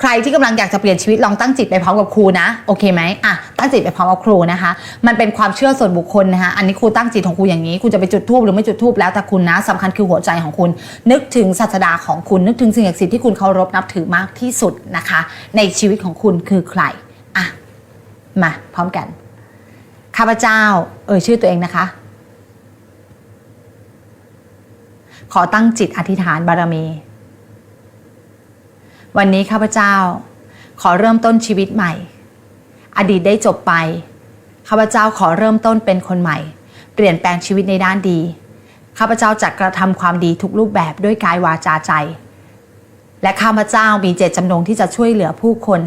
ใครที่กำลังอยากจะเปลี่ยนชีวิตลองตั้งจิตไปพร้อมกับครูนะโอเคไหมอะตั้งจิตไปพร้อมกับครูนะคะ มันเป็นความเชื่อส่วนบุคคลนะคะอันนี้ครูตั้งจิตของครูอย่างนี้คุณจะไปจุดทูบหรือไม่จุดทูบแล้วแต่คุณนะสำคัญคือหัวใจของคุณ นึกถึงศาสดาของคุณนึกถึงสิ่งศักดิ์สิทธิ์ที่คุณเคารพนับถือมากที่สุดนะคะ ในชีวิตของคุณคือใครอะมาพร้อมกันข้าพเจ้า เอ่ยชื่อตัวเองนะคะ ขอตั้งจิตอธิษฐานบารมี วันนี้ข้าพเจ้า ขอเริ่มต้นชีวิตใหม่ อดีตได้จบไป ข้าพเจ้าขอเริ่มต้นเป็นคนใหม่ เปลี่ยนแปลงชีวิตในด้านดี ข้าพเจ้าจะกระทำความดีทุกรูปแบบด้วยกายวาจาใจ และข้าพเจ้ามีเจตจำนงที่จะช่วยเหลือผู้คน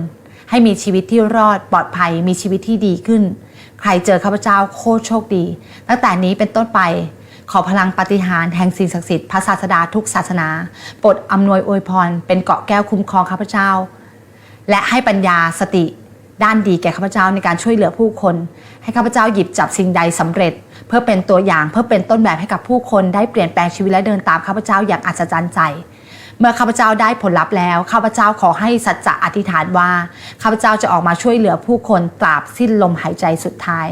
ให้มีชีวิตที่รอดปลอดภัยมีชีวิตที่ดีขึ้น ใครเจอข้าพเจ้าโคตรโชคดี ตั้งแต่นี้เป็นต้นไป ขอพลังปฏิหารแห่งสิ่งศักดิ์สิทธิ์พระศาสดาทุกศาสนาโปรดอำนวยอวยพร เป็นเกาะแก้วคุ้มครองข้าพเจ้า และให้ปัญญาสติด้านดีแก่ข้าพเจ้าในการช่วยเหลือผู้คน ให้ข้าพเจ้าหยิบจับสิ่งใดสำเร็จ เพื่อเป็นตัวอย่างเพื่อเป็นต้นแบบให้กับผู้คนได้เปลี่ยนแปลงชีวิตและเดินตามข้าพเจ้าอย่างอัศจรรย์ใจ เมื่อข้าพเจ้าได้ผลลัพธ์แล้วข้าพเจ้าขอให้สัจจะอธิษฐานว่าข้าพเจ้าจะออกมาช่วยเหลือผู้คนตราบสิ้นลมหายใจสุดท้าย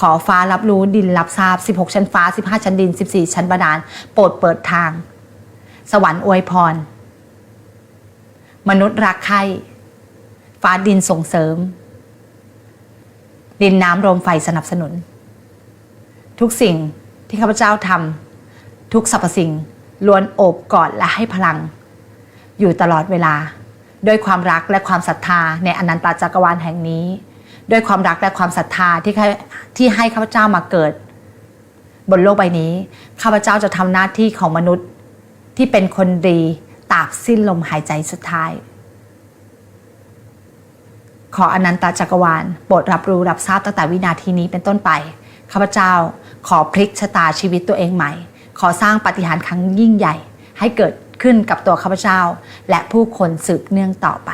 ขอฟ้ารับรู้ดินรับทราบ 16 ชั้นฟ้า 15 ชั้นดิน 14 ชั้นบาดาลโปรดเปิดทาง สวรรค์อวยพร มนุษย์รักใคร่ฟ้าดินส่งเสริม ดินน้ำลมไฟสนับสนุน ทุกสิ่งที่ข้าพเจ้าทำทุกสรรพสิ่งล้วนโอบกอดและให้พลัง อยู่ตลอดเวลา ด้วยความรักและความศรัทธาในอนันตจักรวาลแห่งนี้ ด้วยความรักและความศรัทธาที่ที่ให้ข้าพเจ้ามาเกิด บนโลกใบนี้ข้าพเจ้าจะทำหน้าที่ของมนุษย์ที่เป็นคนดีตราบสิ้นลมหายใจสุดท้าย ขออนันตจักรวาลโปรดรับรู้รับทราบตั้งแต่วินาทีนี้เป็นต้นไปข้าพเจ้าขอพลิกชะตาชีวิตตัวเองใหม่ ขอสร้างปฏิหารครั้งยิ่งใหญ่ให้เกิด ขึ้นกับตัวข้าพเจ้า และผู้คนสืบเนื่องต่อไป